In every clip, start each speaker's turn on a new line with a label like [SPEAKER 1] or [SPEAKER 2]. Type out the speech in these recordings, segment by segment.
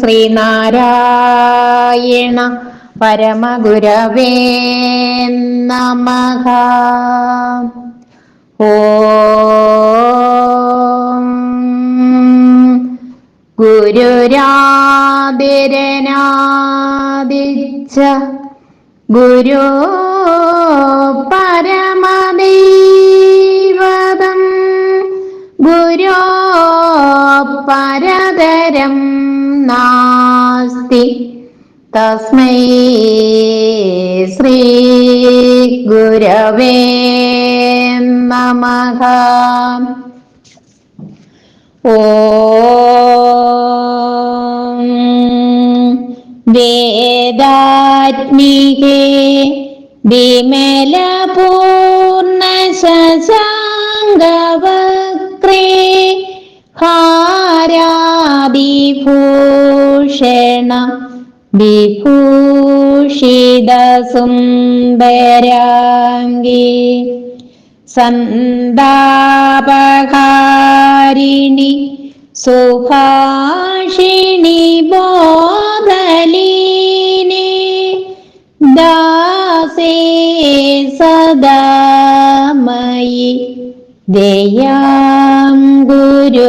[SPEAKER 1] ശ്രീനാരായണ പരമഗുരവേ നമഃ. ഓ ഗുരുരാതിരനാദിച്ച ഗുരു പരമദൈവതം. ഗുരു പരതരം നാസ്തി തസ്മൈ ശ്രീ ഗുരവേ നമഃ ഓം വേദാത്മികേ വിമല പൂർണ ശശാങ്കവക്രേ ഹാരാദിഭൂഷണ വിഭൂഷിത സുന്ദരാംഗി സന്താപകാരിണി സുഭാഷിണി ബോധലീനി ദാസേ സദാമയി ദയാം ഗുരുചാരുശീലേ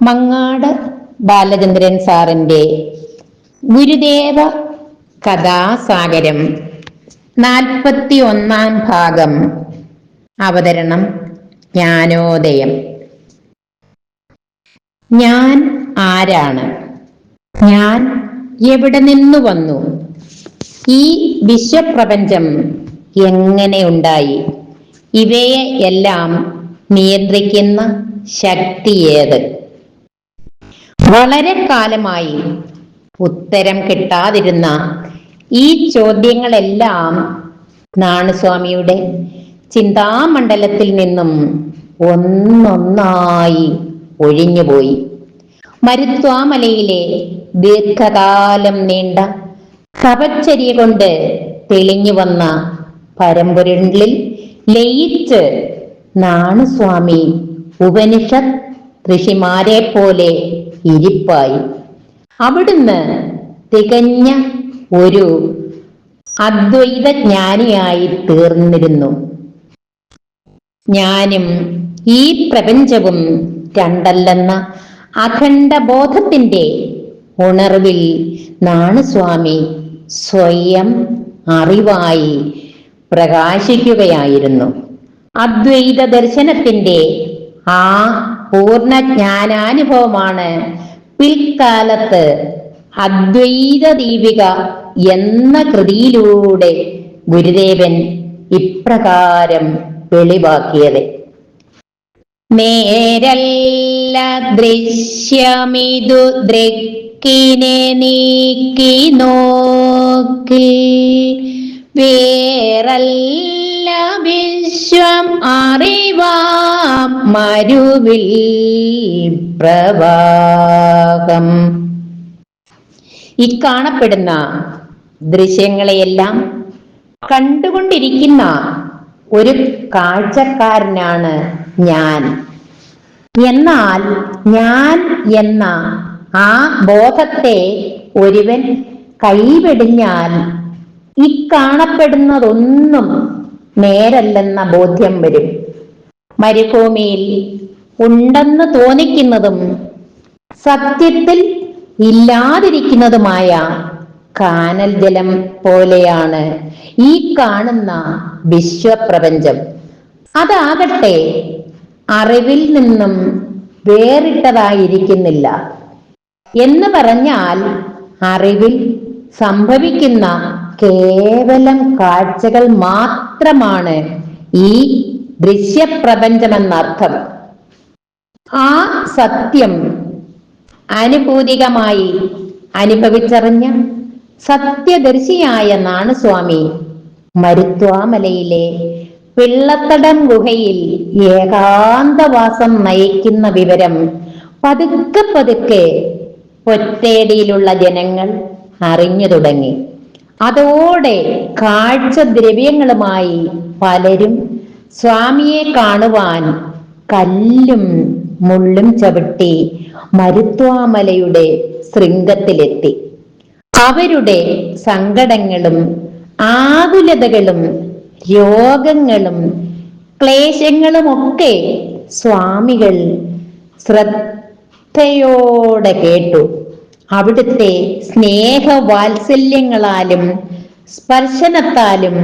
[SPEAKER 1] മങ്ങാട് ബാലചന്ദ്രൻ സാറിന്റെ ഗുരുദേവ കഥാസാഗരം നാൽപ്പത്തി ഒന്നാം ഭാഗം. അവതരണം ജ്ഞാനോദയം. ഞാൻ ആരാണ്? ഞാൻ എവിടെ നിന്നു വന്നു? ഈ വിശ്വപ്രപഞ്ചം എങ്ങനെ ഉണ്ടായി? ഇവയെ എല്ലാം നിയന്ത്രിക്കുന്ന ശക്തി ഏത്? വളരെ കാലമായി ഉത്തരം കിട്ടാതിരുന്ന ഈ ചോദ്യങ്ങളെല്ലാം നാണസ്വാമിയുടെ ചിന്താമണ്ഡലത്തിൽ നിന്നും ഒന്നൊന്നായി ഒഴിഞ്ഞുപോയി. മരുത്വാമലയിലെ ദീർഘകാലം നീണ്ട തപച്ചര്യ കൊണ്ട് തെളിഞ്ഞു വന്ന പരമ്പൊരുളിൽ ലയിച്ച് നാണസ്വാമി ഉപനിഷത്ത് ഋഷിമാരെ പോലെ ഇരിപ്പായി. അവിടുന്ന് തികഞ്ഞ ഒരു അദ്വൈത ജ്ഞാനിയായി തീർന്നിരുന്നു. ഞാനും ഈ പ്രപഞ്ചവും രണ്ടല്ലെന്ന അഖണ്ഡ ബോധത്തിന്റെ ഉണർവിൽ നാണുസ്വാമി സ്വയം അറിവായി പ്രകാശിക്കുകയായിരുന്നു. അദ്വൈത ദർശനത്തിന്റെ ആ പൂർണ ജ്ഞാനാനുഭവമാണ് പിൽക്കാലത്ത് അദ്വൈത ദീപിക എന്ന കൃതിയിലൂടെ ഗുരുദേവൻ ഇപ്രകാരം വെളിവാക്കിയത്. നേരല്ല ദൃശ്യമിതു ദൃക്കിനെ നീക്കി നോക്കി വേറല്ല വിശ്വം അറിവാം. മരുവിൽ പ്രവാഹം. ഈ കാണപ്പെടുന്ന ദൃശ്യങ്ങളെയെല്ലാം കണ്ടുകൊണ്ടിരിക്കുന്ന ഒരു കാഴ്ചക്കാരനാണ് ഞാൻ. എന്നാൽ ഞാൻ എന്ന ആ ബോധത്തെ ഒരുവൻ കൈവെടിഞ്ഞാൽ ഈ കാണപ്പെടുന്നതൊന്നും നേരല്ലെന്ന ബോധ്യം വരും. മരുഭൂമിയിൽ ഉണ്ടെന്ന് തോന്നിക്കുന്നതും സത്യത്തിൽ ഇല്ലാതിരിക്കുന്നതുമായ കാനൽ ജലം പോലെയാണ് ഈ കാണുന്ന വിശ്വപ്രപഞ്ചം. അതാകട്ടെ അറിവിൽ നിന്നും വേറിട്ടതായിരിക്കുന്നില്ല. എന്ന് പറഞ്ഞാൽ അറിവിൽ സംഭവിക്കുന്ന കേവലം കാഴ്ചകൾ മാത്രമാണ് ഈ ദൃശ്യപ്രപഞ്ചമെന്നർത്ഥം. ആ സത്യം അനുഭൂതികമായി അനുഭവിച്ചറിഞ്ഞ സത്യദർശിയായ നാണസ്വാമി മരുത്വാമലയിലെ പിള്ളത്തടം ഗുഹയിൽ ഏകാന്തവാസം നയിക്കുന്ന വിവരം പതുക്കെ പതുക്കെ പൊറ്റേടിയിലുള്ള ജനങ്ങൾ അറിഞ്ഞു തുടങ്ങി. അതോടെ കാഴ്ചദ്രവ്യങ്ങളുമായി പലരും സ്വാമിയെ കാണുവാൻ കല്ലും മുള്ളും ചവിട്ടി മരുത്വാമലയുടെ ശൃംഗത്തിലെത്തി. അവരുടെ സങ്കടങ്ങളും ആകുലതകളും രോഗങ്ങളും ക്ലേശങ്ങളുമൊക്കെ സ്വാമികൾ ശ്രദ്ധയോടെ കേട്ടു. അവിടുത്തെ സ്നേഹവാത്സല്യങ്ങളാലും സ്പർശനത്താലും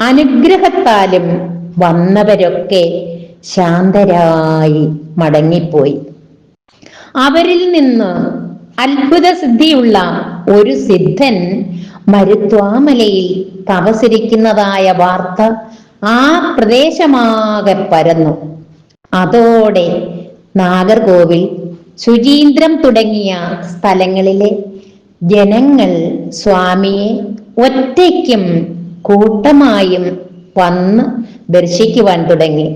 [SPEAKER 1] അനുഗ്രഹത്താലും വന്നവരൊക്കെ ശാന്തരായി മടങ്ങിപ്പോയി. അവരിൽ നിന്ന് അത്ഭുത സിദ്ധിയുള്ള ഒരു സിദ്ധൻ മരുത്വാമലയിൽ തപസരിക്കുന്നതായ വാർത്ത ആ പ്രദേശമാകെ പരന്നു. അതോടെ നാഗർകോവിൽ ശുചീന്ദ്രം തുടങ്ങിയ സ്ഥലങ്ങളിലെ ജനങ്ങൾ സ്വാമിയെ ഒറ്റയ്ക്കും കൂട്ടമായും വന്ന് ദർശിക്കുവാൻ തുടങ്ങി.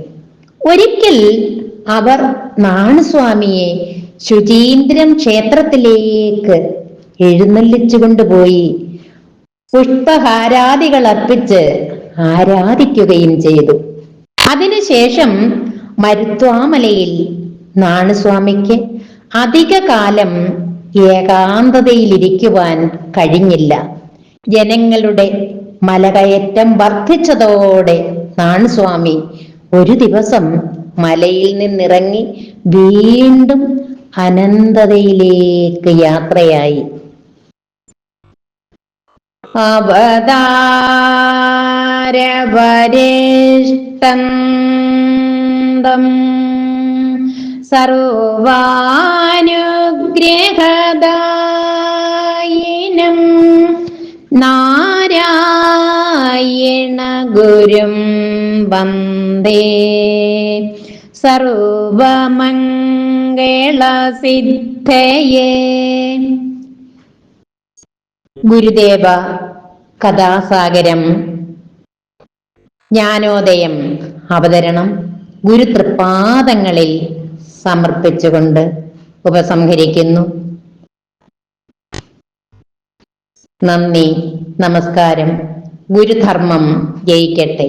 [SPEAKER 1] ഒരിക്കൽ അവർ നാണുസ്വാമിയെ ശുചീന്ദ്രം ക്ഷേത്രത്തിലേക്ക് എഴുന്നള്ളിച്ചു കൊണ്ടുപോയി പുഷ്പഹാരാദികൾ അർപ്പിച്ച് ആരാധിക്കുകയും ചെയ്തു. അതിനുശേഷം മരുത്വാമലയിൽ നാണുസ്വാമിക്ക് അധിക കാലം ഏകാന്തതയിലിരിക്കുവാൻ കഴിഞ്ഞില്ല. ജനങ്ങളുടെ മലകയറ്റം വർദ്ധിച്ചതോടെ നാണസ്വാമി ഒരു ദിവസം മലയിൽ നിന്നിറങ്ങി വീണ്ടും അനന്തതയിലേക്ക് യാത്രയായി. അവതാരവരിഷ്ടം സർവാനുഗ്രഹദായിനം നാരായണ ഗുരും വന്ദേ. സർവമംഗളസിദ്ധയേ. ഗുരുദേവ കഥാസാഗരം. ജ്ഞാനോദയം അവതരണം ഗുരുതൃപാദങ്ങളിൽ സമർപ്പിച്ചുകൊണ്ട് ഉപസംഹരിക്കുന്നു. നന്ദി നമസ്കാരം. ഗുരുധർമ്മം ജയിക്കട്ടെ.